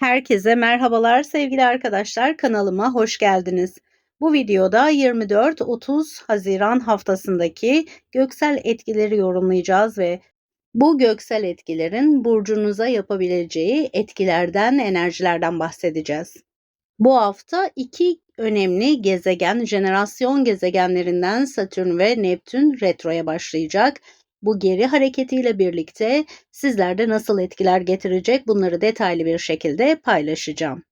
Herkese merhabalar sevgili arkadaşlar kanalıma hoş geldiniz. Bu videoda 24-30 Haziran haftasındaki göksel etkileri yorumlayacağız ve bu göksel etkilerin burcunuza yapabileceği etkilerden, enerjilerden bahsedeceğiz. Bu hafta iki önemli gezegen, jenerasyon gezegenlerinden Satürn ve Neptün retroya başlayacak. Bu geri hareketiyle birlikte sizlerde nasıl etkiler getirecek bunları detaylı bir şekilde paylaşacağım.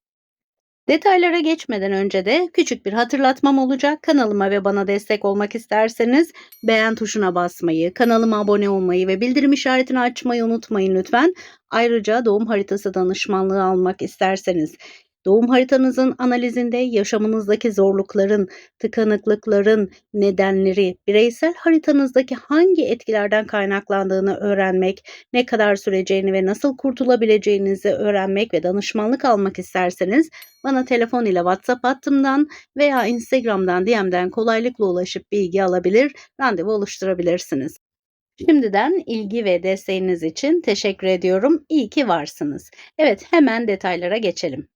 Detaylara geçmeden önce de küçük bir hatırlatmam olacak. Kanalıma ve bana destek olmak isterseniz beğen tuşuna basmayı, kanalıma abone olmayı ve bildirim işaretini açmayı unutmayın lütfen. Ayrıca doğum haritası danışmanlığı almak isterseniz Doğum haritanızın analizinde yaşamınızdaki zorlukların, tıkanıklıkların nedenleri, bireysel haritanızdaki hangi etkilerden kaynaklandığını öğrenmek, ne kadar süreceğini ve nasıl kurtulabileceğinizi öğrenmek ve danışmanlık almak isterseniz bana telefon ile WhatsApp hattımdan veya Instagram'dan DM'den kolaylıkla ulaşıp bilgi alabilir, randevu oluşturabilirsiniz. Şimdiden ilgi ve desteğiniz için teşekkür ediyorum. İyi ki varsınız. Evet, hemen detaylara geçelim.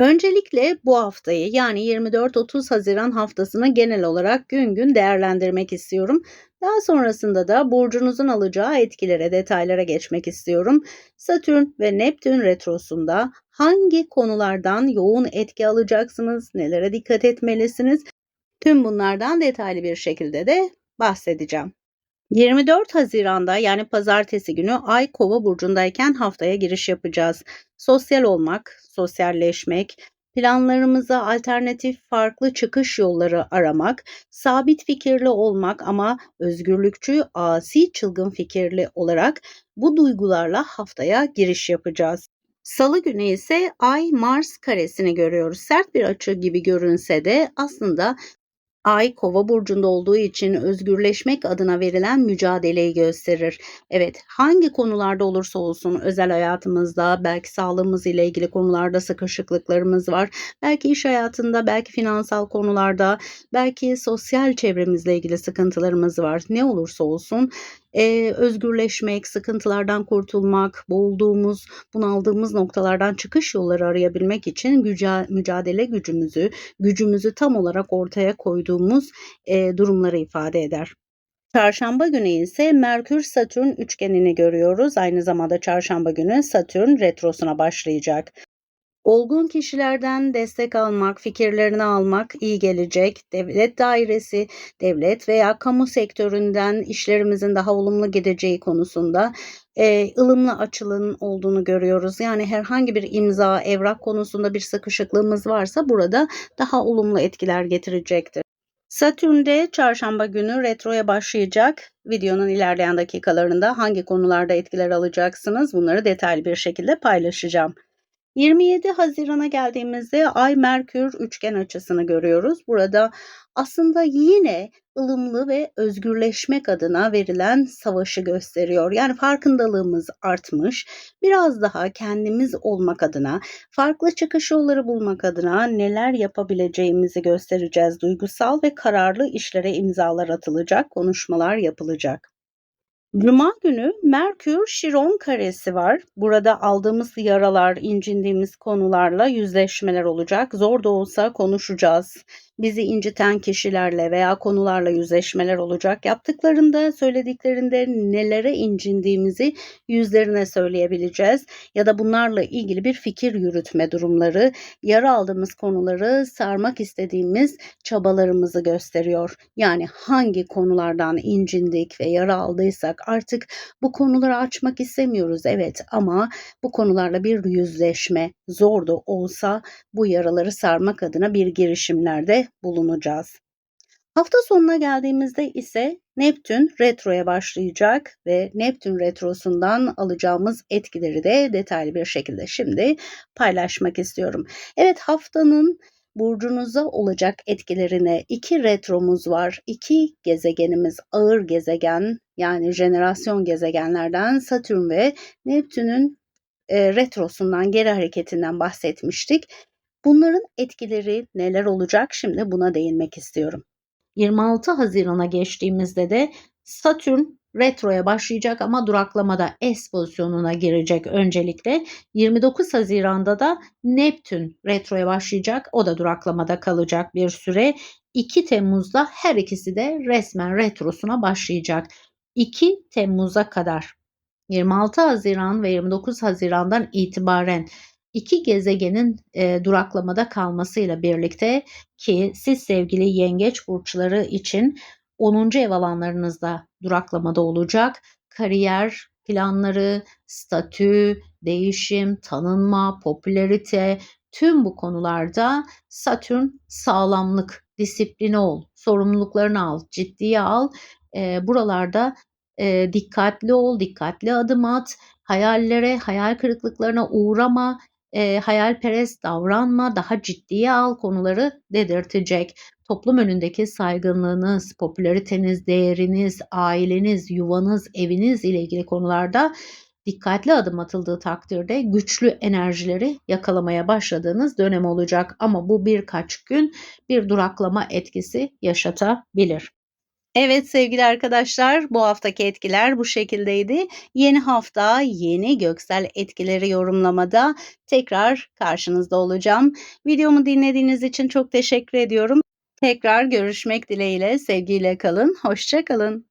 Öncelikle bu haftayı yani 24-30 Haziran haftasını genel olarak gün gün değerlendirmek istiyorum. Daha sonrasında da burcunuzun alacağı etkilere, detaylara geçmek istiyorum. Satürn ve Neptün retrosunda hangi konulardan yoğun etki alacaksınız, nelere dikkat etmelisiniz? Tüm bunlardan detaylı bir şekilde de bahsedeceğim. 24 Haziran'da yani pazartesi günü Ay Kova burcundayken haftaya giriş yapacağız. Sosyal olmak, sosyalleşmek, planlarımıza alternatif farklı çıkış yolları aramak, sabit fikirli olmak ama özgürlükçü, asi, çılgın fikirli olarak bu duygularla haftaya giriş yapacağız. Salı günü ise Ay Mars karesini görüyoruz. Sert bir açı gibi görünse de aslında Ay kova burcunda olduğu için özgürleşmek adına verilen mücadeleyi gösterir. Evet hangi konularda olursa olsun özel hayatımızda belki sağlığımız ile ilgili konularda sıkışıklıklarımız var. Belki iş hayatında belki finansal konularda belki sosyal çevremizle ilgili sıkıntılarımız var. Ne olursa olsun e, özgürleşmek, sıkıntılardan kurtulmak, boğulduğumuz, bunaldığımız noktalardan çıkış yolları arayabilmek için güca, mücadele gücümüzü, gücümüzü tam olarak ortaya koyduğumuz e, durumları ifade eder. Çarşamba günü ise Merkür Satürn üçgenini görüyoruz. Aynı zamanda çarşamba günü Satürn retrosuna başlayacak. Olgun kişilerden destek almak, fikirlerini almak iyi gelecek. Devlet dairesi, devlet veya kamu sektöründen işlerimizin daha olumlu gideceği konusunda e, ılımlı açılın olduğunu görüyoruz. Yani herhangi bir imza, evrak konusunda bir sıkışıklığımız varsa burada daha olumlu etkiler getirecektir. Satürn'de çarşamba günü retroya başlayacak. Videonun ilerleyen dakikalarında hangi konularda etkiler alacaksınız bunları detaylı bir şekilde paylaşacağım. 27 Haziran'a geldiğimizde Ay Merkür üçgen açısını görüyoruz. Burada aslında yine ılımlı ve özgürleşmek adına verilen savaşı gösteriyor. Yani farkındalığımız artmış. Biraz daha kendimiz olmak adına, farklı çıkış yolları bulmak adına neler yapabileceğimizi göstereceğiz. Duygusal ve kararlı işlere imzalar atılacak, konuşmalar yapılacak. Cuma günü Merkür Şiron karesi var. Burada aldığımız yaralar, incindiğimiz konularla yüzleşmeler olacak. Zor da olsa konuşacağız bizi inciten kişilerle veya konularla yüzleşmeler olacak. Yaptıklarında, söylediklerinde nelere incindiğimizi yüzlerine söyleyebileceğiz ya da bunlarla ilgili bir fikir yürütme durumları, yara aldığımız konuları sarmak istediğimiz çabalarımızı gösteriyor. Yani hangi konulardan incindik ve yara aldıysak artık bu konuları açmak istemiyoruz evet ama bu konularla bir yüzleşme zor da olsa bu yaraları sarmak adına bir girişimlerde bulunacağız. Hafta sonuna geldiğimizde ise Neptün retroya başlayacak ve Neptün retrosundan alacağımız etkileri de detaylı bir şekilde şimdi paylaşmak istiyorum. Evet haftanın burcunuza olacak etkilerine iki retromuz var. İki gezegenimiz ağır gezegen yani jenerasyon gezegenlerden Satürn ve Neptün'ün e, retrosundan geri hareketinden bahsetmiştik. Bunların etkileri neler olacak şimdi buna değinmek istiyorum. 26 Haziran'a geçtiğimizde de Satürn retroya başlayacak ama duraklamada S pozisyonuna girecek öncelikle. 29 Haziran'da da Neptün retroya başlayacak. O da duraklamada kalacak bir süre. 2 Temmuz'da her ikisi de resmen retrosuna başlayacak. 2 Temmuz'a kadar 26 Haziran ve 29 Haziran'dan itibaren iki gezegenin e, duraklamada kalmasıyla birlikte ki siz sevgili yengeç burçları için 10. ev alanlarınızda duraklamada olacak. Kariyer planları, statü, değişim, tanınma, popülerite tüm bu konularda Satürn sağlamlık, disiplini ol, sorumluluklarını al, ciddiye al. E, buralarda e, dikkatli ol, dikkatli adım at, hayallere, hayal kırıklıklarına uğrama, e, hayalperest davranma, daha ciddiye al konuları dedirtecek. Toplum önündeki saygınlığınız, popülariteniz, değeriniz, aileniz, yuvanız, eviniz ile ilgili konularda dikkatli adım atıldığı takdirde güçlü enerjileri yakalamaya başladığınız dönem olacak. Ama bu birkaç gün bir duraklama etkisi yaşatabilir. Evet sevgili arkadaşlar bu haftaki etkiler bu şekildeydi. Yeni hafta yeni göksel etkileri yorumlamada tekrar karşınızda olacağım. Videomu dinlediğiniz için çok teşekkür ediyorum. Tekrar görüşmek dileğiyle sevgiyle kalın. Hoşçakalın.